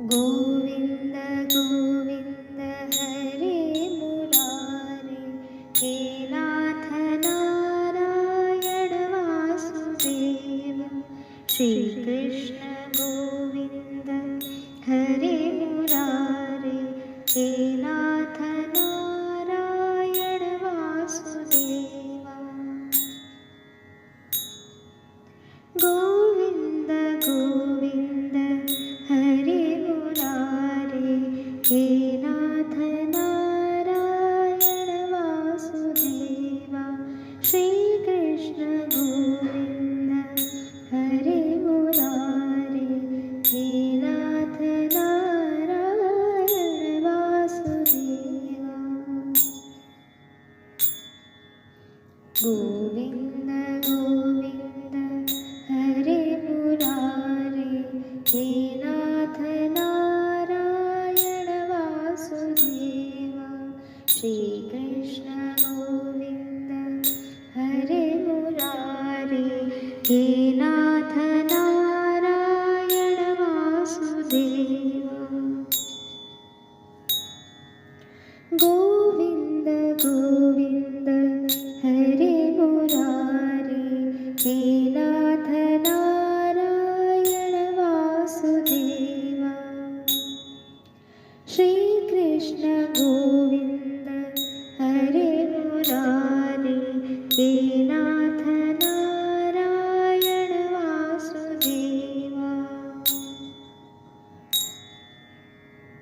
गोविन्द गोविन्द हरे मुरारे हे नाथ नारायण वासुदेव। श्रीकृष्ण गोविन्द हरे मुरारे हे नाथ नारायण वासुदेवा। गोविन्द नाथ नारायण वासुदेवा। गोविन्द गोविन्द हरे मुरारे हे नाथ नारायण वासुदेवा। श्रीकृष्ण गोविन्द हरे मुरारे हे वासुदेवा गोविन्द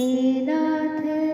श्रीनाथ